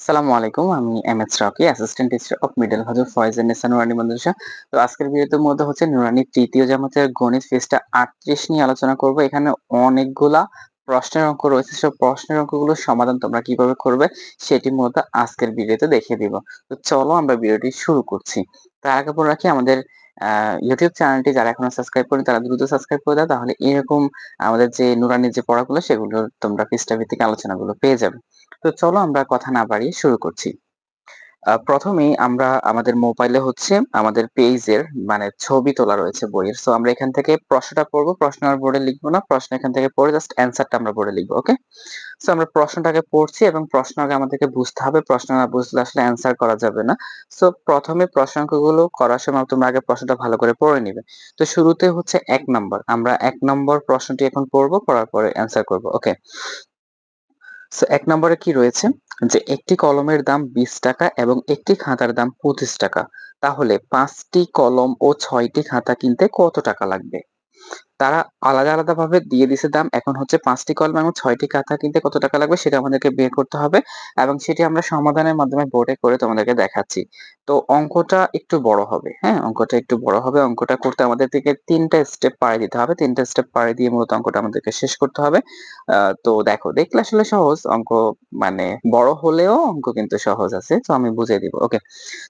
সালামু আলাইকুম, আমি M S Rocky assistant teacher of middle Hazar Foyez Nesa Nurani Madrasa তো আজকের ভিডিওতে মধ্যে হচ্ছে নুরানি তৃতীয় জামাতের গণিত ফেসটা আটত্রিশ নিয়ে আলোচনা করব। এখানে অনেকগুলা প্রশ্নের অঙ্ক রয়েছে সব প্রশ্নের অঙ্কগুলোর সমাধান তোমরা কীভাবে করবে সেটি মূলত আজকের ভিডিওতে দেখিয়ে দিব। তো চলো আমরা ভিডিওটি শুরু করছি। তার আগে পর রাখি, আমাদের ইউটিউব চ্যানেলটি যারা এখনও সাবস্ক্রাইব করেন, তারা দ্রুত সাবস্ক্রাইব করে দাও, তাহলে এরকম আমাদের যে নুরানির যে পড়াগুলো, সেগুলো তোমরা পৃষ্ঠা ভিত্তিক আলোচনাগুলো পেয়ে যাবে। তো চলো আমরা কথা না বাড়িয়ে শুরু করছি। প্রথমেই আমরা আমাদের মোবাইলে হচ্ছে আমাদের পেজের মানে ছবি তোলা রয়েছে বইয়ের। সো আমরা এখান থেকে প্রশ্নটা পড়ব। প্রশ্ন আর বোর্ডে লিখব না। প্রশ্ন এখান থেকে পড়ে জাস্ট অ্যান্সারটা আমরা বোর্ডে লিখব ওকে সো আমরা প্রশ্নটাকে পড়ছি এবং প্রশ্ন আগে আমাদেরকে বুঝতে হবে। প্রশ্ন না বুঝলে আসলে অ্যান্সার করা যাবে না। সো প্রথমে প্রশ্নাঙ্কগুলো করার সময় তোমরা আগে প্রশ্নটা ভালো করে পড়ে নিবে। তো, শুরুতে হচ্ছে এক নম্বর আমরা এক নম্বর প্রশ্নটি এখন পড়ব, পড়ার পরে অ্যান্সার করব ওকে সো এক নম্বরে কি রয়েছে? যে একটি কলমের দাম বিশ টাকা এবং একটি খাতার দাম পঁচিশ টাকা। তাহলে পাঁচটি কলম ও ছয়টি খাতা কিনতে কত টাকা লাগবে? তারা আলাদা আলাদা ভাবে দিয়ে দিছে দাম। এখন হচ্ছে পাঁচটি কলম এবং ছয়টি খাতা কিনতে কত টাকা লাগবে সেটা আমাদেরকে বের করতে হবে এবং সেটি আমরা সমাধানের মাধ্যমে বোর্ডে করে তোমাদেরকে দেখাচ্ছি। তো অঙ্কটা একটু বড় হবে হ্যাঁ? অঙ্কটা একটু বড় হবে। অঙ্কটা করতে আমাদের থেকে তিনটা স্টেপ পাড়ি দিতে হবে। তিনটা স্টেপ পাড়ি দিয়ে মূলত অঙ্কটা আমাদেরকে শেষ করতে হবে। তো দেখো, দেখলে আসলে সহজ। অঙ্ক মানে বড় হলেও অঙ্ক কিন্তু সহজ আছে। তো আমি বুঝিয়ে দিব ওকে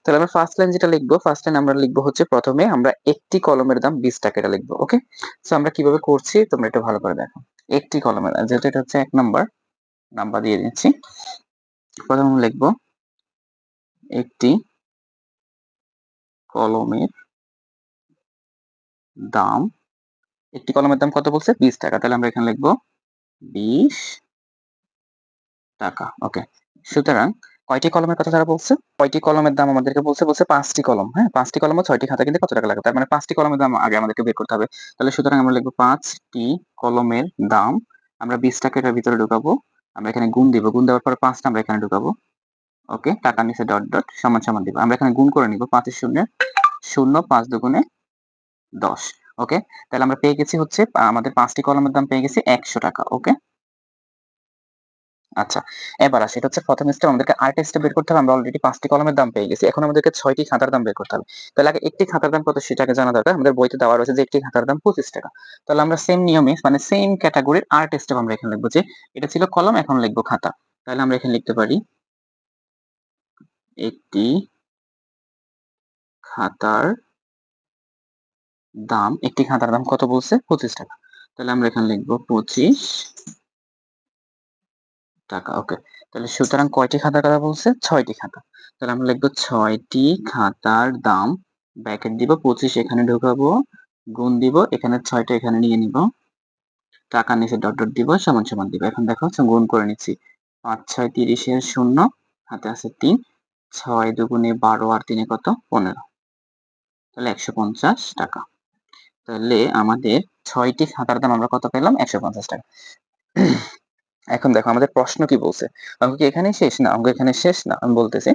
তাহলে আমরা ফার্স্ট লাইন যেটা লিখব ফার্স্ট লাইন আমরা লিখব হচ্ছে প্রথমে আমরা একটি কলমের দাম বিশ টাকা এটা লিখব ওকে সো আমরা কীভাবে করছি, তোমরা একটু ভালো করে দেখো। একটি কলমের যেহেতু এটা হচ্ছে এক নাম্বার নাম্বার দিয়ে দিচ্ছি। প্রথমে লিখব, একটি কলমের দাম, একটি কলমের দাম কত বলছে? বিশ টাকা। তাহলে আমরা এখানে লিখব, বিশ টাকা। ওকে। সুতরাং কয়টি কলমের কথা তারা বলছে? কয়টি কলমের দাম আমাদেরকে বলছে? বলছে পাঁচটি কলম হ্যাঁ? পাঁচটি কলম ছয়টি খাতা কিনতে কত টাকা লাগে তার মানে পাঁচটি কলমের দাম আগে আমাদেরকে বের করতে হবে। তাহলে সুতরাং আমরা লিখব পাঁচটি কলমের দাম। আমরা বিশ টাকা এটার ভিতরে ঢুকাবো। আমরা এখানে গুণ দিব। গুণ দেওয়ার পরে পাঁচটা আমরা এখানে ঢুকাবো। ওকে? টাকা নিচে ডট ডট, সমান সমান দিব। আমরা এখানে গুণ করে নিব। পাঁচের শূন্য শূন্য, পাঁচ দুগুণে দশ। ওকে? তাহলে আমরা পেয়ে গেছি হচ্ছে, আমাদের পাঁচটি কলমের দাম পেয়ে গেছি একশো টাকা। ওকে? আচ্ছা এবার আসি। এটা হচ্ছে প্রথম স্টেপ আমাদেরকে আরেকটা স্টেপ বের করতে হবে। আমরা অলরেডি পাঁচটি কলমের দাম পেয়ে গেছি। এখন আমাদেরকে ছয়টি খাতার দাম বের করতে হবে। তাহলে আগে একটি খাতার দাম কত সেটাকে জানা দরকার। আমাদের বইতে দেওয়া রয়েছে যে একটি খাতার দাম পঁচিশ টাকা। তাহলে আমরা সেম নিয়মে মানে সেম ক্যাটাগরির আরেকটা স্টেপ আমরা এখানে লিখব যে, এটা ছিল কলম, এখন লিখব খাতা। তাহলে আমরা এখানে লিখতে পারি, একটি খাতার দাম, একটি খাতার দাম কত বলছে? পঁচিশ টাকা। তাহলে আমরা এখানে লিখব পঁচিশ টাকা, ওকে। তাহলে সুতরাং কয়টি খাতার কথা বলছে? ছয়টি খাতা। তাহলে আমরা লিখব ছয়টি খাতার দাম ব্যাকেট দিব, পঁচিশ এখানে ঢুকাবো, গুণ দিব, এখানে ছয়টা এখানে নিয়ে নিব। টাকা নিচে ডট ডট দিব, সমান সমান দিব। এখন দেখো গুণ করে নিচ্ছি। পাঁচ, ছয়, তিরিশের শূন্য, হাতে আছে তিন, ছয় দুগুণে বারো আর তিনে কত? পনেরো। তাহলে একশো পঞ্চাশ টাকা। তাহলে আমাদের ছয়টি খাতার দাম আমরা কত পেলাম? একশো পঞ্চাশ টাকা। এখন দেখো আমাদের প্রশ্ন কি বলছে? অঙ্ক কি এখানে শেষ? না, অঙ্ক এখানে শেষ না, আমি বলতেছি।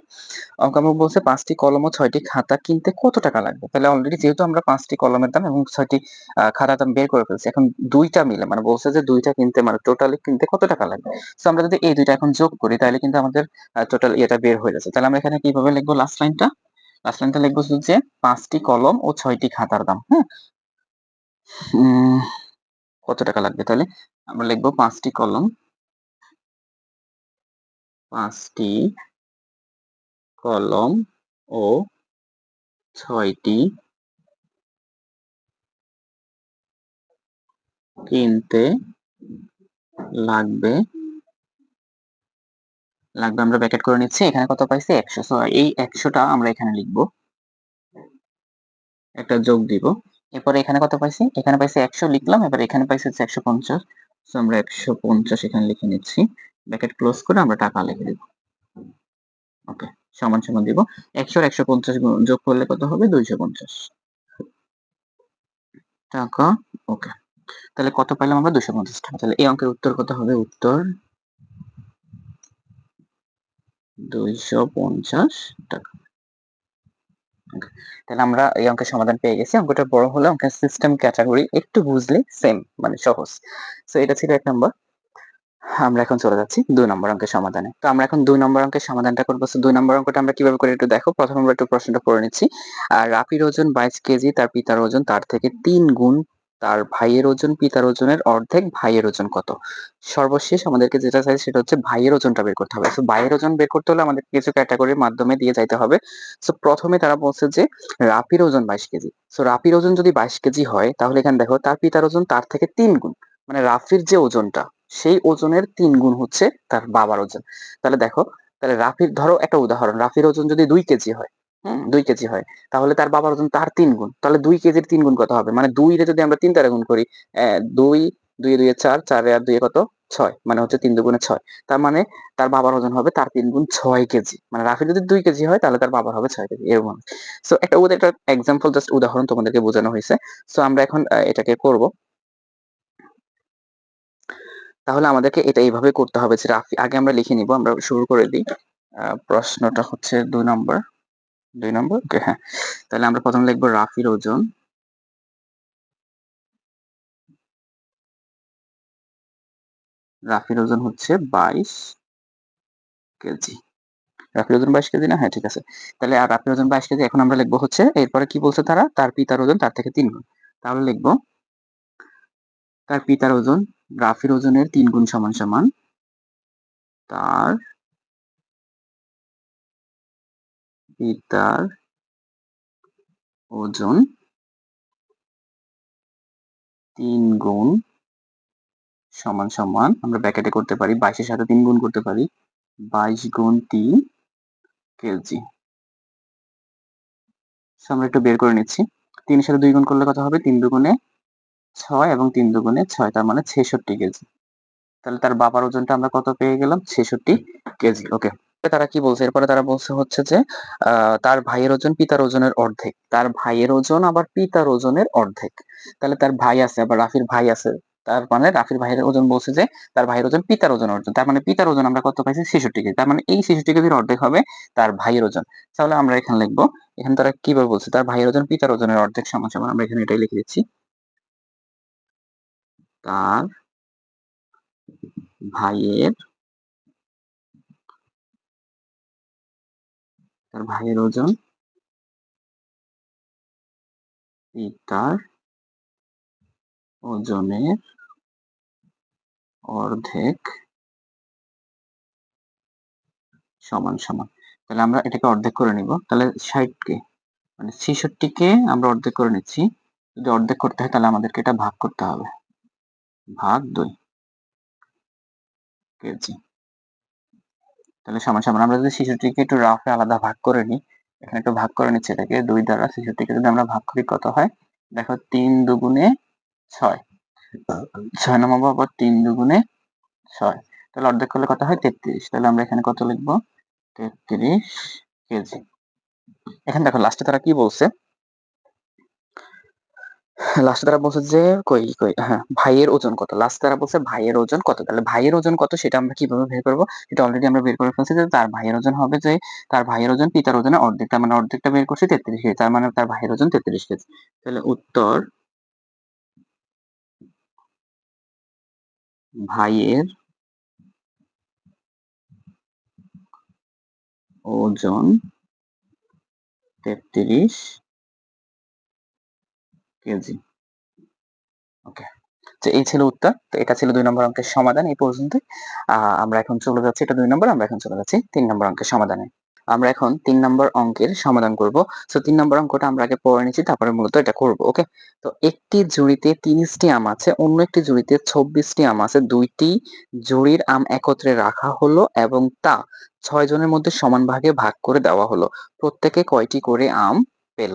অঙ্ক আমাকে বলছে পাঁচটি কলম ও ছয়টি খাতা কিনতে কত টাকা লাগবে? তাহলে অলরেডি যেহেতু আমরা পাঁচটি কলমের দাম এবং ছয়টি খাতার দাম বের করে ফেলছি, এখন দুইটা মিলে মানে বলছে যে দুইটা কিনতে মানে টোটালি কিনতে কত টাকা লাগবে? তো আমরা যদি এই দুইটা এখন যোগ করি, তাহলে কিন্তু আমাদের টোটাল ইয়েটা বের হয়ে যাচ্ছে। তাহলে আমরা এখানে কীভাবে লিখব লাস্ট লাইনটা লাস্ট লাইনটা লিখব যে পাঁচটি কলম ও ছয়টি খাতার দাম হ্যাঁ? কত টাকা লাগবে তাহলে? আমরা লিখব পাঁচটি কলম পাঁচটি কলম ও ছয়টি কিনতে লাগবে। লাগবে, আমরা ব্যাকেট করে নিচ্ছি। এখানে কত পাইছি? একশো। সো এই একশোটা আমরা এখানে লিখব। একটা যোগ দিব। এরপরে এখানে কত পাইছি? এখানে পাইছি একশো লিখলাম। এবার এখানে পাইছি হচ্ছে একশো পঞ্চাশ। আমরা একশো পঞ্চাশ এখানে লিখে নিচ্ছি। ব্র্যাকেট ক্লোজ করে আমরা টাকা লিখে দেব। ওকে সমান সমান দিব। একশোর একশো পঞ্চাশ যোগ করলে কত হবে? দুইশো পঞ্চাশ। টাকা ওকে তাহলে কত পাইলাম আমরা? দুশো পঞ্চাশ টাকা। তাহলে এই অঙ্কের উত্তর কত হবে? উত্তর দুইশো পঞ্চাশ টাকা। তাহলে আমরা এই অঙ্কের সমাধান পেয়ে গেছি। অঙ্কটা বড় হলে অঙ্কের সিস্টেম ক্যাটাগরি একটু বুঝলে সেম মানে সহজ। সো এটা ছিল এক নম্বর আমরা এখন চলে যাচ্ছি দুই নম্বর অঙ্কের সমাধানে। তো আমরা এখন দুই নম্বর অঙ্কের সমাধানটা করব। দুই নম্বর অঙ্কটা আমরা কীভাবে করে একটু দেখো। প্রথম আমরা একটু প্রশ্নটা পড়ে নিচ্ছি। আর রাফির ওজন বাইশ কেজি, তার পিতার ওজন তার থেকে তিন গুণ, তার ভাইয়ের ওজন, পিতার ওজনের অর্ধেক, ভাইয়ের ওজন কত? সর্বশেষ আমাদেরকে যেটা চাই সেটা হচ্ছে ভাইয়ের ওজনটা বের করতে হবে। তো ভাইয়ের ওজন বের করতে হলে আমাদের কিছু ক্যাটাগরির মাধ্যমে দিয়ে যাইতে হবে। তো প্রথমে তারা বলছে যে রাফির ওজন বাইশ কেজি। তো রাফির ওজন যদি বাইশ কেজি হয়, তাহলে এখানে দেখো তার পিতার ওজন তার থেকে তিন গুণ। মানে রাফির যে ওজনটা সেই ওজনের তিন গুণ হচ্ছে তার বাবার ওজন। তাহলে দেখো, তাহলে রাফির, ধরো একটা উদাহরণ, রাফির ওজন যদি দুই কেজি হয় হুম দুই কেজি হয়, তাহলে তার বাবার ওজন তার তিন গুণ। তাহলে দুই কেজির তিন গুণ কত হবে? মানে দুই রে যদি আমরা তিন তারা গুণ করি দুই দুই দুই চার চার আর দুই কত? ছয় মানে হচ্ছে তিন দুগুণে ছয়। তার মানে তার বাবার ওজন হবে তার তিন গুণ ছয় কেজি। মানে রাফি যদি দুই কেজি হয়, তাহলে তার বাবার হবে ছয় কেজি, এরকম সো একটা একটা এক্সাম্পল জাস্ট উদাহরণ তোমাদেরকে বোঝানো হয়েছে। সো আমরা এখন এটাকে করব। তাহলে আমাদেরকে এটা এইভাবে করতে হবে যে রাফি, আগে আমরা লিখে নিব, আমরা শুরু করে দিই। প্রশ্নটা হচ্ছে দুই নম্বর। দুই নম্বর? ওকে হ্যাঁ। তাহলে আমরা প্রথম লিখব রাফির ওজন। রাফির ওজন হচ্ছে বাইশ কেজি। রাফির ওজন বাইশ কেজি না? হ্যাঁ ঠিক আছে। তাহলে আর রাফির ওজন বাইশ কেজি, এখন আমরা লিখব হচ্ছে, এরপরে কি বলছে তারা? তার পিতার ওজন, তার থেকে তিন গুণ। তাহলে লিখব তার পিতার ওজন রাফির ওজনের তিন গুণ সমান সমান। তার পিতার ওজন তিন গুণ সমান সমান, আমরা ব্যাকেটে করতে পারি, বাইশের সাথে তিন গুণ করতে পারি, বাইশ গুণ তিন কেজি। আমরা একটু বের করে নিচ্ছি। তিনের সাথে দুই গুণ করলে কত হবে? তিন দুগুণে ছয় এবং তিন দুগুণে ছয়, তার মানে ছেষট্টি কেজি। তাহলে তার বাবার ওজনটা আমরা কত পেয়ে গেলাম? ছেষট্টি কেজি, ওকে। তারা কি বলছে? এরপরে তারা বলছে হচ্ছে যে তার ভাইয়ের ওজন পিতার ওজনের অর্ধেক। তার ভাইয়ের ওজন আবার পিতার ওজনের অর্ধেক। তাহলে তার ভাই আছে, আবার রাফির ভাই আছে। তার মানে রাফির ভাইয়ের ওজন বলছে যে, তার ভাইয়ের ওজন পিতার ওজন অর্জন তার মানে পিতার ওজন আমরা কত পাইছি? ছেষট্টি কেজি। তার মানে এই ছেষট্টি কেজির অর্ধেক হবে তার ভাইয়ের ওজন। তাহলে আমরা এখানে লিখব। এখানে তারা কীভাবে বলছে? তার ভাইয়ের ওজন পিতার ওজনের অর্ধেক সমান সমান, আমরা এখানে এটাই লিখে দিচ্ছি। তার ভাইয়ের তার ভাইয়ের ওজন পিতার ওজনের অর্ধেক সমান সমান। তাহলে আমরা এটাকে অর্ধেক করে নিব। তাহলে ষাটকে মানে ছেষট্টিকে আমরা অর্ধেক করে নিচ্ছি। যদি অর্ধেক করতে হয় তাহলে আমাদেরকে এটা ভাগ করতে হবে। ভাগ দুই। কেজি তাহলে সমান আমরা যদি শিশুটিকে একটু রাফে আলাদা ভাগ করে নিই, এখানে একটু ভাগ করে নিচ্ছি এটাকে, দুই দ্বারা শিশুটিকে যদি আমরা ভাগ করি কত হয়? দেখো, তিন দুগুণে ছয়। ছয় নম্বর আবার তিন দুগুণে ছয়। তাহলে অর্ধেক করলে কত হয়? তেত্রিশ। তাহলে আমরা এখানে কত লিখব? তেত্রিশ কেজি। এখানে দেখো লাস্টে তারা কি বলছে? লাস্টে তারা বলছে যে, কই কই হ্যাঁ ভাইয়ের ওজন কত? লাস্ট তারা বলছে ভাইয়ের ওজন কত? তাহলে ভাইয়ের ওজন কত সেটা আমরা কীভাবে বের করব? এটা অলরেডি আমরা বের করে ফেলছি যে তার ভাইয়ের ওজন হবে যে, তার ভাইয়ের ওজন পিতার ওজনের অর্ধেক। তার মানে অর্ধেকটা বের করছি তেত্রিশ কেজি। তার মানে তার ভাইয়ের ওজন তেত্রিশ কেজি। তাহলে উত্তর ভাইয়ের ওজন তেত্রিশ কেজি ওকে তো এই ছিল উত্তর। তো এটা ছিল দুই নম্বর অঙ্কের সমাধান এই পর্যন্ত আমরা এখন চলে যাচ্ছি, এটা দুই নম্বর, আমরা এখন চলে যাচ্ছি তিন নম্বর অঙ্কের সমাধানে। আমরা এখন তিন নম্বর অঙ্কের সমাধান করব। সো তিন নম্বর অঙ্কটা আমরা আগে পড়ে নিচ্ছি, তারপরে মূলত এটা করব ওকে তো একটি জুড়িতে তিরিশটি আম আছে, অন্য একটি জুড়িতে চব্বিশটি আম আছে। দুইটি জুড়ির আম একত্রে রাখা হলো এবং তা ছয় জনের মধ্যে সমান ভাগে ভাগ করে দেওয়া হলো। প্রত্যেকে কয়টি করে আম পেল।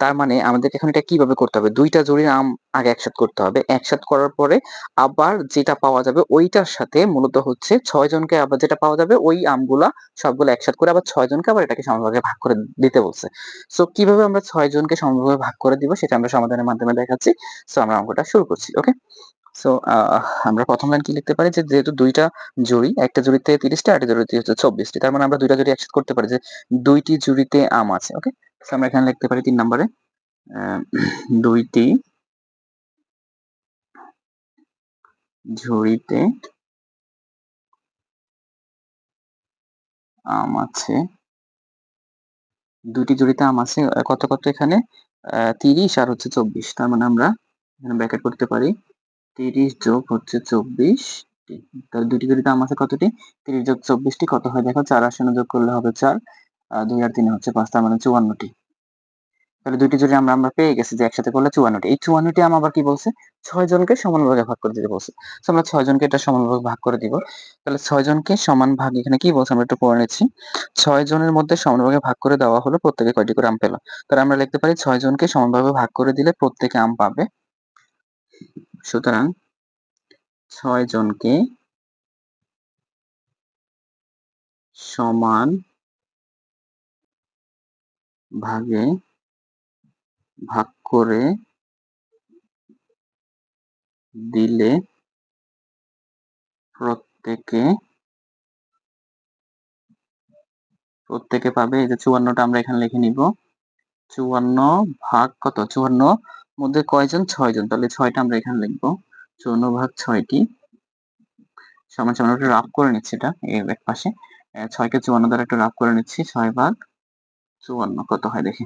তার মানে আমাদেরকে এখন এটা কীভাবে করতে হবে? দুইটা জুড়ির আম আগে একসাথ করতে হবে। একসাথ করার পরে আবার যেটা পাওয়া যাবে ওইটার সাথে মূলত হচ্ছে ছয় জনকে আবার যেটা পাওয়া যাবে ওই আমগুলা সবগুলো একসাথ করে আবার ছয় জনকে আবার এটাকে সমানভাগে ভাগ করে দিতে বলছে। সো কীভাবে আমরা ছয় জনকে সমানভাবে ভাগ করে দিব সেটা আমরা সমাধানের মাধ্যমে দেখাচ্ছি। সো আমরা অঙ্কটা শুরু করছি ওকে সো আমরা প্রথম লাইন কি লিখতে পারি? যে যেহেতু দুইটা জুড়ি, একটা জুড়িতে তিরিশটা একটা জুড়িতে হচ্ছে চব্বিশটি। তার মানে আমরা দুইটা জুড়ি একসাথে করতে পারি যে দুইটি জুড়িতে আম আছে ওকে আমরা এখানে লিখতে পারি তিন নম্বরে দুইটি ঝুড়িতে আম আছে। দুটি জুড়িতে আম আছে কত কত এখানে? তিরিশ আর হচ্ছে চব্বিশ। তার মানে আমরা এখানে ব্যাকেট করতে পারি। তিরিশ যোগ হচ্ছে চব্বিশ তাহলে দুটি ঝুড়িতে আম আছে কতটি? তিরিশ যোগ চব্বিশটি কত হয়? দেখো, চার আসন যোগ করলে হবে চার। দুই আর তিনে হচ্ছে পাঁচ, তার মানে চুয়ান্নটি। তাহলে দুইটি জুড়ি আমরা আমরা পেয়ে গেছি যে একসাথে করলে চুয়ান্নটি। এই চুয়ান্নটি আম আবার কি বলছে? ছয় জনকে সমান ভাগে ভাগ করে দিতে বলছে। তো আমরা ছয় জনকে এটা সমান ভাগে ভাগ করে দিব। তাহলে ছয় জনকে সমান ভাগ এখানে কি বলছে? আমরা একটু পড়ে নিচ্ছি। ছয় জনের মধ্যে সমান ভাগে ভাগ করে দেওয়া হলো প্রত্যেকে কয়টি করে আম পেল? তাহলে আমরা লিখতে পারি ছয় জনকে সমানভাবে ভাগ করে দিলে প্রত্যেকে আম পাবে। সুতরাং ছয় জনকে সমান ভাগে ভাগ করে দিলে প্রত্যেকে প্রত্যেকে পাবে। এই যে চুয়ান্নটা আমরা এখানে লিখে নিব। চুয়ান্ন ভাগ কত? চুয়ান্ন মধ্যে কয়জন? ছয়জন। তাহলে ছয়টা আমরা এখানে লিখব। চুয়ান্ন ভাগ ছয়টি। সমান সমান রাফ করে নিচ্ছি এটা এক পাশে। ছয়কে চুয়ান্ন দ্বারা একটু রাফ করে নিচ্ছি। ছয় ভাগ চুয়ান্ন, কত হয় দেখি।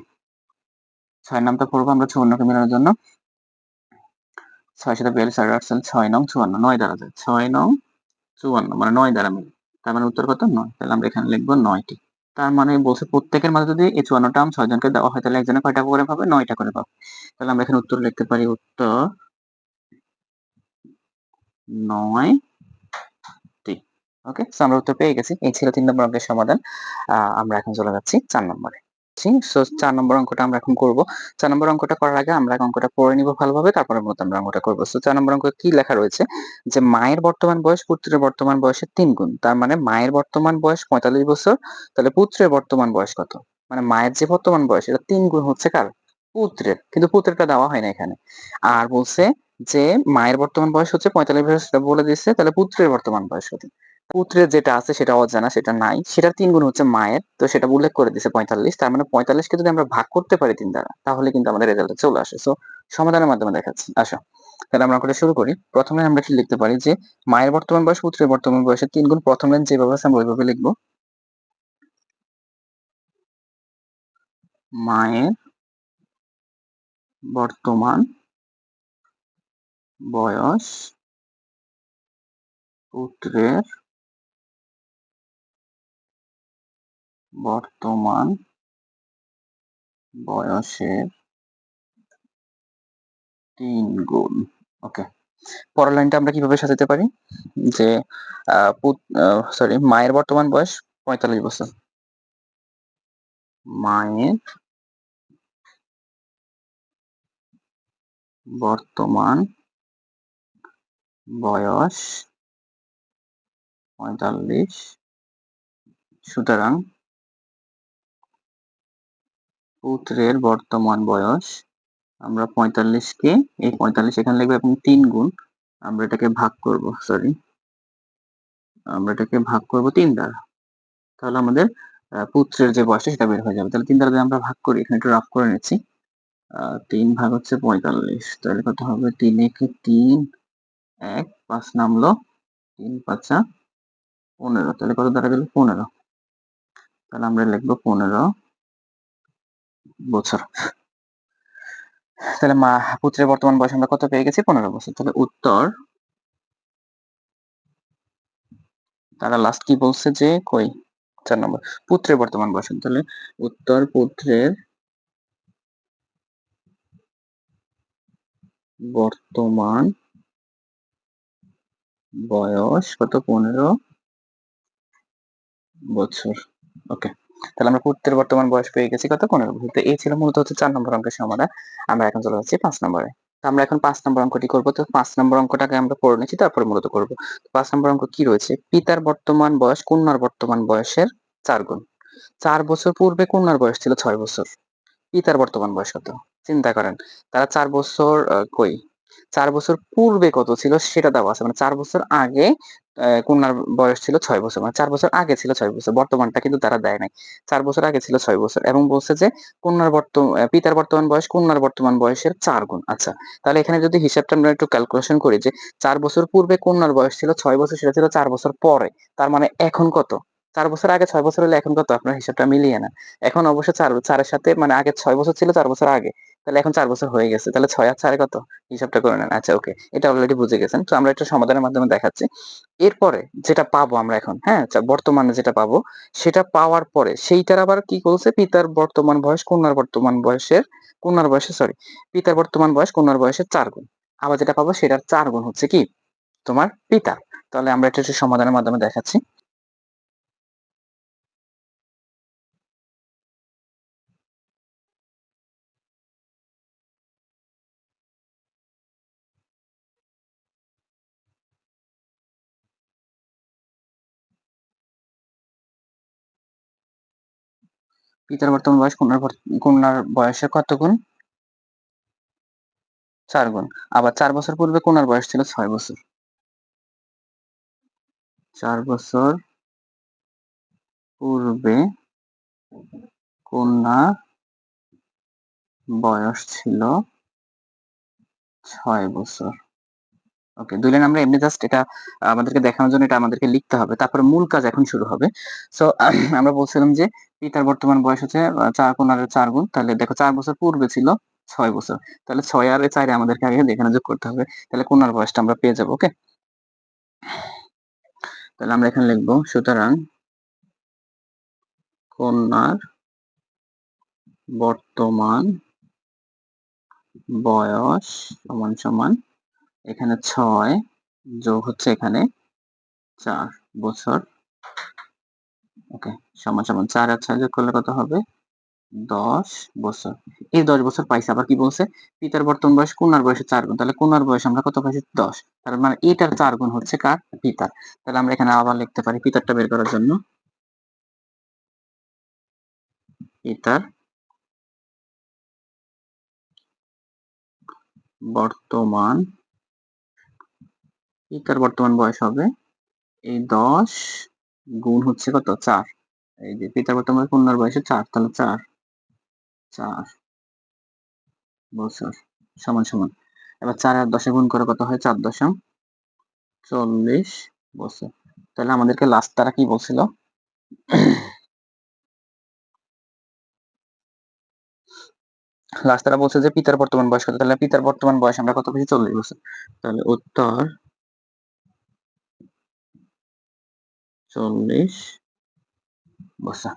ছয় নামটা পড়ব আমরা চুয়ান্নকে মেলানোর জন্য। ছয় সাথে বিয়াল্লিশ সাড়ে আট ছয় নং চুয়ান্ন, নয় দ্বারা যায়। ছয় নং চুয়ান্ন মানে নয় দ্বারা মিলে। তার মানে উত্তর কত? নয়। তাহলে আমরা এখানে লিখব নয়টি। তার মানে বলছে প্রত্যেকের মাঝে যদি এই চুয়ান্নটা আম ছয় জনকে দেওয়া হয়, তাহলে একজনে কয়টা করে পাবে? নয়টা করে পাবে। তাহলে আমরা এখানে উত্তর লিখতে পারি উত্তর নয় ওকে সো আমরা উত্তর পেয়ে গেছি। এই ছিল তিন নম্বর অঙ্কের সমাধান। আমরা এখন চলে যাচ্ছি চার নম্বরে। সো চার নম্বর অঙ্কটা আমরা এখন করব। চার নম্বর অঙ্কটা করার আগে আমরা অঙ্কটা পড়ে নিব ভালোভাবে, তারপরে মতো আমরা অঙ্কটা করব। সো চার নম্বর অঙ্ক কি লেখা রয়েছে? যে মায়ের বর্তমান বয়স পুত্রের বর্তমান বয়সের তিন গুণ। তার মানে মায়ের বর্তমান বয়স পঁয়তাল্লিশ বছর, তাহলে পুত্রের বর্তমান বয়স কত? মানে মায়ের যে বর্তমান বয়স, এটা তিন গুণ হচ্ছে কার? পুত্রের। কিন্তু পুত্রেরটা দেওয়া হয় না এখানে। আর বলছে যে মায়ের বর্তমান বয়স হচ্ছে পঁয়তাল্লিশ বছর বলে দিচ্ছে তাহলে পুত্রের বর্তমান বয়স কত? পুত্রের যেটা আছে সেটা অজানা, সেটা নাই। সেটার তিন গুণ হচ্ছে মায়ের, তো সেটা উল্লেখ করে দিছে পঁয়তাল্লিশ। তার মানে পঁয়তাল্লিশকে যদি আমরা ভাগ করতে পারি তিন দ্বারা, তাহলে কিন্তু আমাদের রেজাল্ট চলে আসে। সো সমাধানের মাধ্যমে দেখাচ্ছি। আসো। তাহলে আমরা করে শুরু করি। প্রথমে আমরা কি লিখতে পারি যে, মায়ের বর্তমান বয়স, পুত্রের বর্তমান বয়সের তিন গুণ, প্রথম লাইন যেভাবে আছে আমরা ওইভাবে লিখব। মায়ের বর্তমান বয়স, পুত্রের বর্তমান বয়সের তিন গুণ। ওকে পরের লাইনটা আমরা কীভাবে সাজাতে পারি? যে সরি মায়ের বর্তমান বয়স পঁয়তাল্লিশ বছর। মায়ের বর্তমান বয়স পঁয়তাল্লিশ। সুতরাং পুত্রের বর্তমান বয়স আমরা পঁয়তাল্লিশকে এই পঁয়তাল্লিশ এখানে লিখবে এবং তিন গুণ, আমরা এটাকে ভাগ করব সরি আমরা এটাকে ভাগ করব তিন দ্বারা। তাহলে আমাদের পুত্রের যে বয়সটা সেটা বের হয়ে যাবে। তাহলে তিন দ্বারা আমরা ভাগ করি, এখানে একটু রাফ করে নিচ্ছি তিন ভাগ হচ্ছে পঁয়তাল্লিশ, তাহলে কত হবে? তিন একে তিন, এক, পাঁচ নামলো, তিন পাঁচা পনেরো, তাহলে কত দ্বারা গেল? পনেরো। তাহলে আমরা লিখব পনেরো বছর। তাহলে মা পুত্রের বর্তমান বয়স আমরা কত পেয়ে গেছি? পনেরো বছর। তাহলে উত্তর তারা লাস্ট কি বলছে যে, কই? চার নম্বর। পুত্রের বর্তমান বয়স। তাহলে উত্তর পুত্রের বর্তমান বয়স কত? পনেরো বছর। ওকে তাহলে আমরা পুত্রের বর্তমান বয়স পেয়ে গেছি কত? পনেরো। বছর তো এই ছিল মূলত হচ্ছে চার নম্বর অঙ্কের সমাধান। আমরা এখন চলে যাচ্ছি পাঁচ নম্বরে। আমরা এখন পাঁচ নম্বর অঙ্কটি করব। তো পাঁচ নম্বর অঙ্কটাকে আমরা পড়ে নিচ্ছি, তারপরে মূলত করব। পাঁচ নম্বর অঙ্ক কি রয়েছে? পিতার বর্তমান বয়স কন্যার বর্তমান বয়সের চার গুণ। চার বছর পূর্বে কন্যার বয়স ছিল ছয় বছর। পিতার বর্তমান বয়স কত? চিন্তা করেন। তারা চার বছর কই? চার বছর পূর্বে কত ছিল সেটা দেওয়া আছে। মানে চার বছর আগে কন্যার বয়স ছিল ছয় বছর। মানে চার বছর আগে ছিল ছয় বছর। বর্তমানটা কিন্তু তারা দেয় নাই। চার বছর আগে ছিল ছয় বছর এবং বলছে যে কন্যার বর্তমান পিতার বর্তমান বয়স কন্যার বর্তমান বয়সের চার গুণ। আচ্ছা তাহলে এখানে যদি হিসাবটা আমরা একটু ক্যালকুলেশন করি যে চার বছর পূর্বে কন্যার বয়স ছিল ছয় বছর, সেটা ছিল চার বছর পরে। তার মানে এখন কত? চার বছর আগে ছয় বছর হলে এখন কত? আপনার হিসাবটা মিলিয়ে না এখন অবশ্য চার, চারের সাথে মানে আগে ছয় বছর ছিল, চার বছর আগে। তাহলে এখন চার বছর হয়ে গেছে, তাহলে ছয় আর চারে কত? হিসাবটা করে নেন। আচ্ছা ওকে এটা অলরেডি বুঝে গেছেন। তো আমরা একটা সমাধানের মাধ্যমে দেখাচ্ছি। এরপরে যেটা পাবো আমরা এখন হ্যাঁ বর্তমানে যেটা পাবো, সেটা পাওয়ার পরে সেইটার আবার কি বলছে? পিতার বর্তমান বয়স, কন্যার বর্তমান বয়সের, কন্যার বয়সে সরি পিতার বর্তমান বয়স, কন্যার বয়সের চার গুণ। আবার যেটা পাবো, সেটার চার গুণ হচ্ছে কি? তোমার পিতা। তাহলে আমরা এটা সমাধানের মাধ্যমে দেখাচ্ছি। পিতার বর্তমান বয়স কন্যার কন্যার বয়সের কত গুণ? চার গুণ। আবার চার বছর পূর্বে কন্যার বয়স ছিল ছয় বছর। চার বছর পূর্বে কন্যার বয়স ছিল ছয় বছর। ওকে দুই লাইন আমরা এমনি জাস্ট এটা আমাদেরকে দেখানোর জন্য এটা আমাদেরকে লিখতে হবে। তারপরে মূল কাজ এখন শুরু হবে। সো আমরা বলছিলাম যে পিতার বর্তমান বয়স হচ্ছে চার কোনার চার গুণ। তাহলে দেখো চার বছর পূর্বে ছিল, ছয় বছর। তাহলে ছয় আর চারে আমাদেরকে আগে এখানে যোগ করতে হবে। তাহলে কোনার বয়সটা আমরা পেয়ে যাব ওকে তাহলে আমরা এখানে লিখব, সুতরাং কন্যার বর্তমান বয়স সমান সমান এখানে ছয় যোগ হচ্ছে এখানে চার বছর। ওকে, সমান সমান চার আর ছয় যোগ করলে কত হবে? দশ বছর। এই দশ বছর পাইছে, আবার কি বলছে? পিতার বর্তমান বয়স কন্যার বয়সে চার গুণ। তাহলে কন্যার বয়স আমরা কত পাইছি? দশ। তার মানে এটার চার গুণ হচ্ছে কার? পিতার। তাহলে আমরা এখানে আবার লিখতে পারি পিতারটা বের করার জন্য। পিতার বর্তমান পিতার বর্তমান বয়স হবে। এই দশ গুণ হচ্ছে কত? চার। এই যে পিতার বর্তমান কন্যার বয়সে চার, তাহলে চার। চার বছর সমান সমান। এবার চার আর দশে গুণ করে কত হয়? চার দশম চল্লিশ বছর। তাহলে আমাদেরকে লাস্ট তারা কি বলছিল? লাস্ট তারা বলছে যে পিতার বর্তমান বয়স কত? তাহলে পিতার বর্তমান বয়স আমরা কত পেয়েছি? চল্লিশ বছর। তাহলে উত্তর চল্লিশ। বছর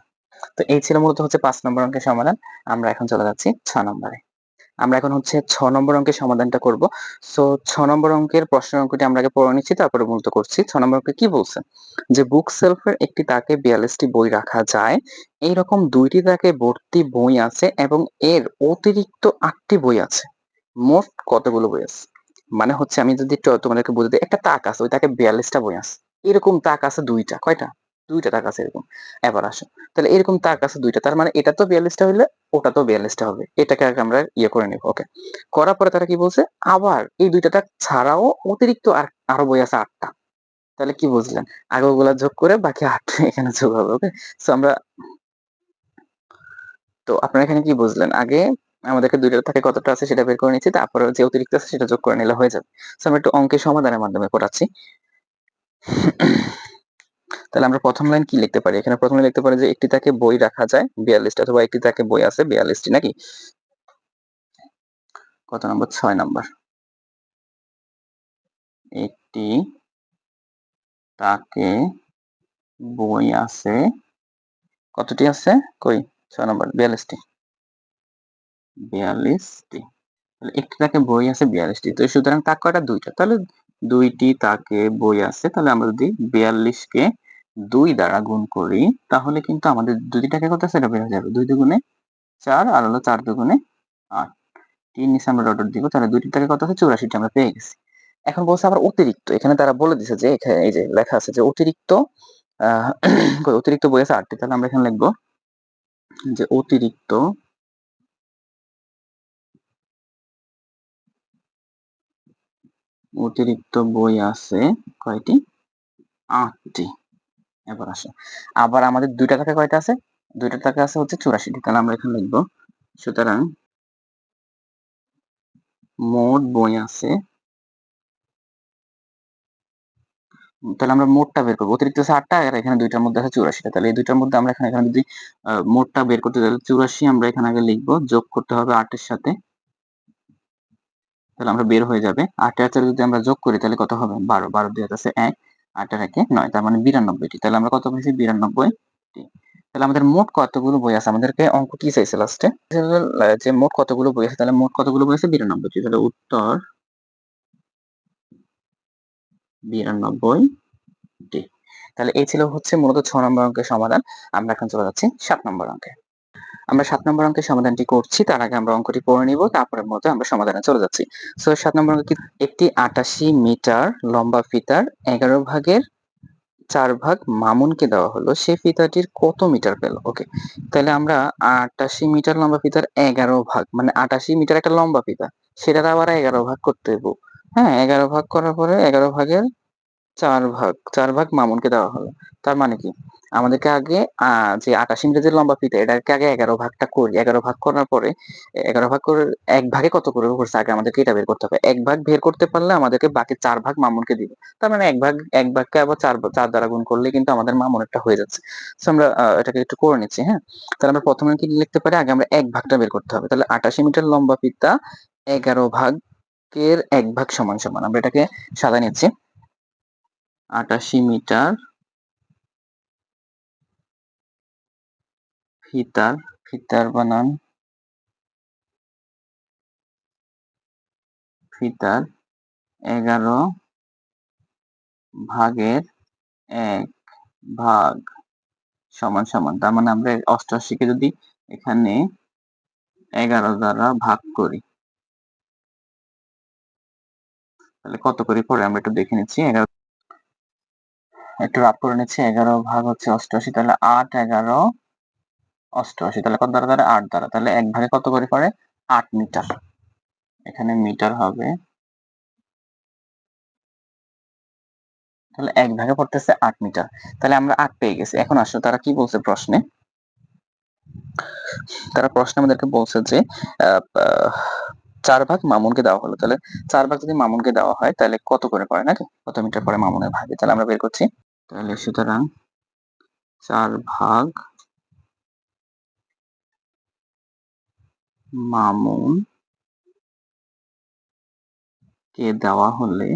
তো এই ছিল মূলত হচ্ছে পাঁচ নম্বর অঙ্কের সমাধান। আমরা এখন চলে যাচ্ছি ছ নম্বরে। আমরা এখন হচ্ছে ছ নম্বর অঙ্কের সমাধানটা করব। সো ছ নম্বর অঙ্কের প্রশ্ন অঙ্কটি আমরা আগে পড়ে নিচ্ছি, তারপরে মূলত করছি। ছ নম্বর অঙ্কে কি বলছে? যে বুক সেলফের একটি তাকে বিয়াল্লিশটি বই রাখা যায়। এইরকম দুইটি তাকে ভর্তি বই আছে এবং এর অতিরিক্ত আটটি বই আছে। মোট কতগুলো বই আছে? মানে হচ্ছে আমি যদি তোমাদেরকে দিই, একটা তাক আছে, ওই তাকে বিয়াল্লিশটা বই আছে। এরকম তাক আছে দুইটা, কয়টা? দুইটা তাক আছে এরকম। এবার আসো। তাহলে এরকম তাক আছে দুইটা, তার মানে এটা তো বিয়াল্লিশটা হইলে ওটা তো বিয়াল্লিশটা হবে। এটাকে আগে আমরা ইয়ে করে নিব ওকে করার পরে তারা কি বলছে? আবার এই দুইটা তাক ছাড়াও অতিরিক্ত আর আরও বই আছে আটটা। তাহলে কি বুঝলেন? আগে ওগুলা যোগ করে বাকি আটটা এখানে যোগ হবে ওকে সো আমরা তো আপনারা এখানে কি বুঝলেন? আগে আমাদেরকে দুইটা থাকে কতটা আছে সেটা বের করে নিচ্ছি তারপরে যে অতিরিক্ত আছে সেটা যোগ করে নিলে হয়ে যাবে। সো আমরা একটু অঙ্কের সমাধানের মাধ্যমে করাচ্ছি। তাহলে আমরা প্রথম লাইন কি লিখতে পারি? এখানে প্রথমে লিখতে পারি যে একটি তাকে বই রাখা যায়, বিয়াল্লিশটা, অথবা একটি তাকে বই আছে, বিয়াল্লিশটি, নাকি? কত নম্বর? ছয় নম্বর। একটি তাকে বই আছে, কতটি আছে? কই? ছয় নম্বর, বিয়াল্লিশটি। বিয়াল্লিশটি। তাহলে একটি তাকে বই আছে, বিয়াল্লিশটি। তো সুতরাং তাক কয়টা? দুইটা। তাহলে দুইটি তাকে বই আছে, তাহলে আমরা যদি বিয়াল্লিশকে দুই দ্বারা গুণ করি, তাহলে কিন্তু আমাদের দুটি টাকা কত সেটা বের হয়ে যাবে। দুই দুগুণে চার, আর হলো চার দুগুণে আট। তিন নিচে আমরা অর্ডার দিব, তাহলে দুইটি টাকা কত আছে? চৌরাশিটা আমরা পেয়ে গেছি। এখন বলছে আবার অতিরিক্ত। এখানে তারা বলে দিছে যে, এখানে এই যে লেখা আছে যে অতিরিক্ত অতিরিক্ত বই আছে আটটি। তাহলে আমরা এখানে লিখব যে অতিরিক্ত অতিরিক্ত বই আছে, কয়টি? আটটি। এবার আসো। আবার আমাদের দুইটা টাকা কয়টা আছে? দুইটা টাকা আছে হচ্ছে চুরাশিটি। তাহলে আমরা এখানে লিখব, সুতরাং মোট বই আছে, তাহলে আমরা মোটটা বের করব। অতিরিক্ত আছে আটটা, আর এখানে দুইটার মধ্যে আছে চুরাশিটা। তাহলে এই দুইটার মধ্যে আমরা এখানে এখানে যদি মোটটা বের করতে তাহলে চুরাশি আমরা এখানে আগে লিখব, যোগ করতে হবে আটের সাথে। তাহলে আমরা বের হয়ে যাবে। আটের আর চারে যদি আমরা যোগ করি, তাহলে কত হবে? বারো। বারো দুই আছে এক আটের একে নয়। তার মানে বিরানব্বইটি। তাহলে আমরা কত পেয়েছি? বিরানব্বই তাহলে আমাদের মোট কতগুলো বই আছে? আমাদেরকে অঙ্ক কি চাইছে লাস্টে যে মোট কতগুলো বই আছে, তাহলে মোট কতগুলো বই আছে? বিরানব্বইটি। তাহলে উত্তর বিরানব্বই টি তাহলে এই ছিল হচ্ছে মূলত ছ নম্বর অঙ্কের সমাধান। আমরা এখন চলে যাচ্ছি সাত নম্বর অঙ্কে। আমরা সাত নম্বর অঙ্কের সমাধানটি করছি, তার আগে আমরা অঙ্কটি পড়ে নিব, তারপরে মতো আমরা সমাধানে চলে যাচ্ছি। সো সাত নম্বর অঙ্ক একটি আটাশি মিটার লম্বা ফিতার এগারো ভাগের চার ভাগ মামুনকে দেওয়া হলো, সে ফিতাটির কত মিটার পেল? ওকে তাহলে আমরা আটাশি মিটার লম্বা ফিতার এগারো ভাগ মানে আটাশি মিটার একটা লম্বা ফিতা সেটার আবার এগারো ভাগ করতে হইব। হ্যাঁ এগারো ভাগ করার পরে এগারো ভাগের চার ভাগ চার ভাগ মামুনকে দেওয়া হলো, তার মানে কি? আমাদেরকে আগে যে মিটার যে লম্বা ফিতা, এটাকে আগে এগারো ভাগটা করি। এগারো ভাগ করার পরে, এগারো ভাগ করে, এক ভাগে কত করে করছে আগে আমাদেরকে এটা বের করতে হবে। এক ভাগ বের করতে পারলে আমাদেরকে বাকি চার ভাগ মামুনকে দিবে। তার মানে এক ভাগ, এক ভাগকে আবার চার চার দ্বারা গুণ করলে কিন্তু আমাদের মামুন একটা হয়ে যাচ্ছে। তো আমরা এটাকে একটু করে নিচ্ছি হ্যাঁ? তাহলে আমরা প্রথমে কি লিখতে পারি? আগে আমরা এক ভাগটা বের করতে হবে। তাহলে আটাশি মিটার লম্বা ফিতা, এগারো ভাগের এক ভাগ সমান সমান। আমরা এটাকে সাদা নিচ্ছি। আটাশি মিটার ফিতার ফিতার বানান ফিতার এগারো ভাগের এক ভাগ সমান সমান। তার মানে আমরা অষ্টআশিকে যদি এখানে এগারো দ্বারা ভাগ করি, তাহলে কত করে? পরে আমরা একটু দেখে নিচ্ছি। এগারো, একটু রাফ করে নিচ্ছি। এগারো ভাগ হচ্ছে অষ্টআশি তাহলে আট, এগারো অষ্টআশি, তাহলে কত দ্বারা দ্বারা? আট দ্বারা। তাহলে এক ভাগে কত করে পড়ে? আট মিটার। এখানে মিটার হবে। তাহলে এক ভাগে পড়তেছে আট মিটার। তাহলে আমরা আট পেয়ে গেছি। এখন আসলে তারা কি বলছে প্রশ্নে? তারা প্রশ্নে আমাদেরকে বলছে যে চার ভাগ মামুনকে দেওয়া হলো। তাহলে চার ভাগ যদি মামুনকে দেওয়া হয়, তাহলে কত করে পড়ে নাকি? কত মিটার পরে মামুনের ভাগে? তাহলে আমরা বের করছি। তাহলে সুতরাং চার ভাগ মামুন কে দেওয়া হলে?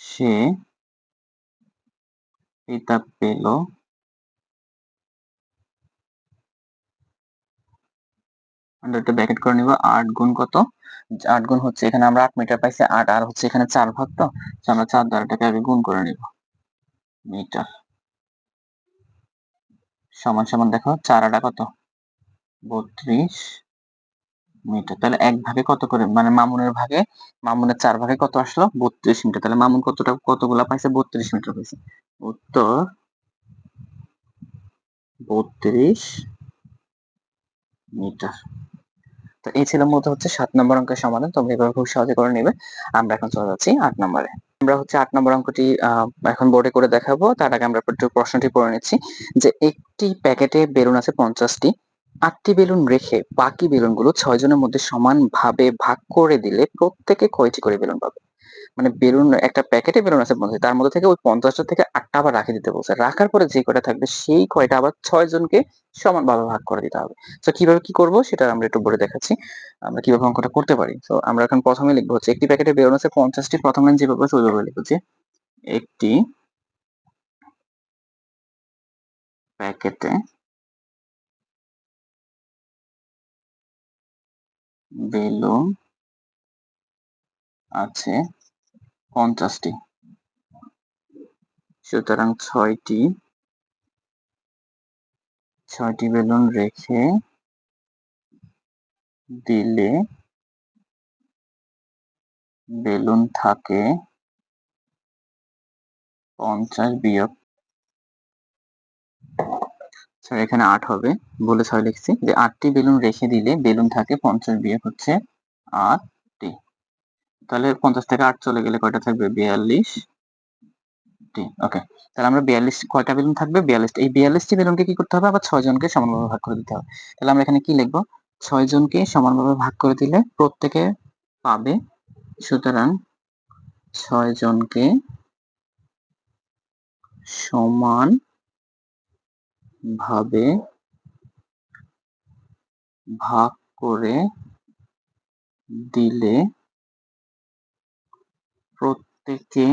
সে এটা পেল। একটা ব্র্যাকেট করে নিব। আট গুণ কত? আট গুণ হচ্ছে এখানে আমরা আট মিটার পাইছি আট, আর হচ্ছে এখানে চার ভাগ তো। আমরা চার দ্বারাটাকে আগে গুণ করে নিব। মিটার সমান সমান দেখো চারাটা কত? বত্রিশ মিটার। তাহলে এক ভাগে কত করে? মানে মামুনের ভাগে, মামুনের চার ভাগে কত আসলো? বত্রিশ মিটার। তাহলে মামুন কতটা, কতগুলা পাইছে? বত্রিশ মিটার পাইছে। উত্তর, বত্রিশ মিটার। তো এই ছিল মূলত হচ্ছে সাত নম্বর অঙ্কের সমাধান। তোমরা এভাবে খুব সহজে করে নেবে। আমরা এখন চলে যাচ্ছি আট নম্বরে। আমরা হচ্ছে আট নম্বর অঙ্কটি এখন বোর্ডে করে দেখাবো। তার আগে আমরা একটু প্রশ্নটি পড়ে নিচ্ছি যে একটি প্যাকেটে বেলুন আছে পঞ্চাশটি। আটটি বেলুন রেখে বাকি বেলুনগুলো ছয় জনের মধ্যে সমানভাবে ভাগ করে দিলে প্রত্যেকে কয়টি করে বেলুন পাবে? মানে বেলুন, একটা প্যাকেটে বেলুন আছে পঞ্চাশ তার মধ্যে থেকে ওই পঞ্চাশটা থেকে আটটা আবার রাখে দিতে বলছে। রাখার পরে যে কয়টা থাকবে, সেই কয়টা আবার ছয় জনকে সমানভাবে ভাগ করে দিতে হবে। তো কীভাবে কি করব সেটা আমরা একটু বলে দেখাচ্ছি। আমরা কীভাবে অঙ্কটা করতে পারি। তো আমরা এখন প্রথমে লিখব হচ্ছে, একটি প্যাকেটে বেলুন আছে পঞ্চাশটি প্রথম লাইন যেভাবে আছে ওইভাবে লিখব যে, একটি প্যাকেটে বেলুন আছে পঞ্চাশটি। সুতরাং ছয়টি ছয়টি বেলুন রেখে দিলে বেলুন থাকে পঞ্চাশ বিয়োগ ছয় এখানে আট হবে। বলে ছয় লিখছি। যে আটটি বেলুন রেখে দিলে বেলুন থাকে পঞ্চাশ বিয়োগ হচ্ছে আটটি তাহলে পঞ্চাশ থেকে আট চলে গেলে কয়টা থাকবে? বিয়াল্লিশ। ওকে তাহলে আমরা বিয়াল্লিশ, কয়টা বেলুন থাকবে? বিয়াল্লিশ এই বিয়াল্লিশটি বেলুনকে কি করতে হবে? আবার ছয় জনকে সমানভাবে ভাগ করে দিতে হবে। তাহলে আমরা এখানে কি লিখব? ছয় জনকে সমানভাবে ভাগ করে দিলে প্রত্যেকে পাবে। সুতরাং ছয় জনকে সমান ভাবে ভাগ করে দিলে প্রত্যেকে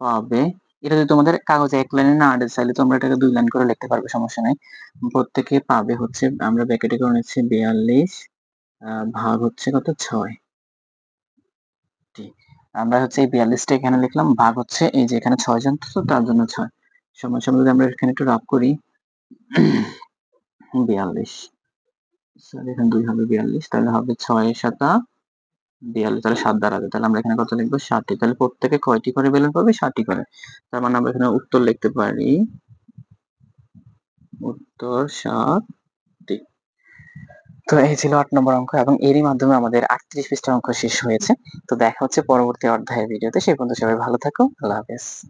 পাবে। এটা যদি তোমাদের কাগজে এক লাইনে না আটে চাইলে তোমরা এটাকে দুই লাইন করে লিখতে পারবে, সমস্যা নাই। প্রত্যেকে পাবে হচ্ছে, আমরা ব্যাকেটে করে নিচ্ছি বিয়াল্লিশ ভাগ হচ্ছে কত? ছয়। আমরা হচ্ছে এই বিয়াল্লিশটা এখানে লিখলাম, ভাগ হচ্ছে এই যে এখানে ছয় জন, তো তার জন্য ছয়। সময় সময় যদি আমরা এখানে একটু রাফ করি, বিয়াল্লিশ। এখানে দুই হবে বিয়াল্লিশ, তাহলে হবে ছয় সাতা বিয়াল্লিশ তাহলে সাত দাঁড়াবে। তাহলে আমরা এখানে কত লিখব? ষাটটি তাহলে প্রত্যেকে কয়টি করে বেলুন পাবে? ষাটটি করে। তার মানে আমরা এখানে উত্তর লিখতে পারি। উত্তর সাতটি তো এই ছিল আট নম্বর অঙ্ক এবং এরই মাধ্যমে আমাদের আটত্রিশ পৃষ্ঠা অঙ্ক শেষ হয়েছে। তো দেখা হচ্ছে পরবর্তী অধ্যায়ের ভিডিওতে। সেই পর্যন্ত সবাই ভালো থাকো। আল্লাহ হাফেজ।